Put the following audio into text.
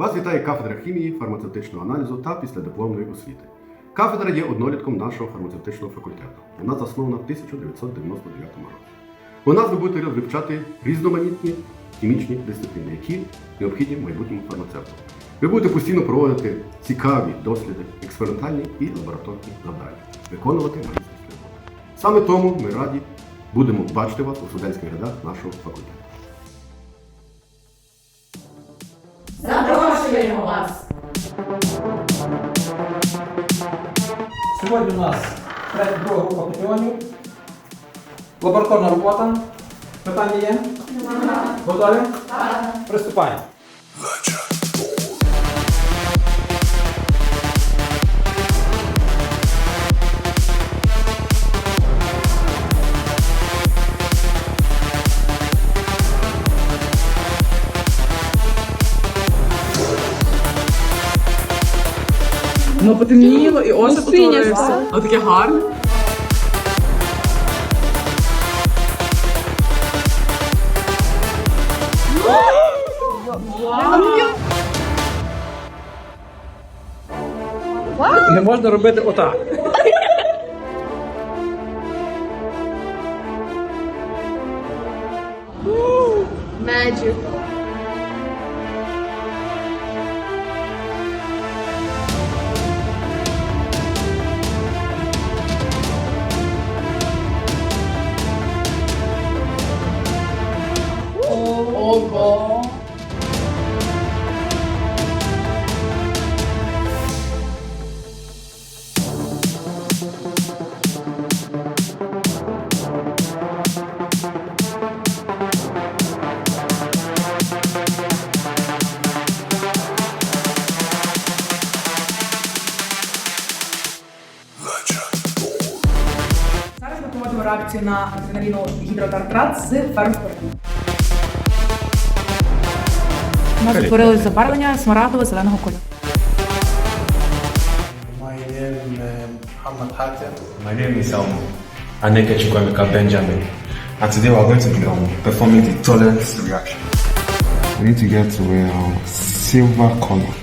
Вас вітає кафедра хімії, фармацевтичного аналізу та післядипломної освіти. Кафедра є однолітком нашого фармацевтичного факультету. Вона заснована в 1999 році. У нас ви будете вивчати різноманітні хімічні дисципліни, які необхідні майбутньому фармацевту. Ви будете постійно проводити цікаві досліди, експериментальні і лабораторні завдання, виконувати магістерські роботи. Саме тому ми раді будемо бачити вас у студентських рядах нашого факультету. Запрошуємо вас! Сьогодні у нас третя друга група патіонів. Лабораторна робота. Питання є? Готові? Так. Приступаємо. Ну потемніло і осип Ну, синє утворився. стало. А таке гарне. Не можна робити отак. Magic. Зараз реакцію на адреналіну гідротартрат з фероспором. У нас утворилось забарвлення смарагдово-зеленого кольору. My name is Muhammad Hatem. My name is um, Aneke Chukwemeka Benjamin. And today we are going to be um, performing the tolerance reaction. We need to get to a um, silver color.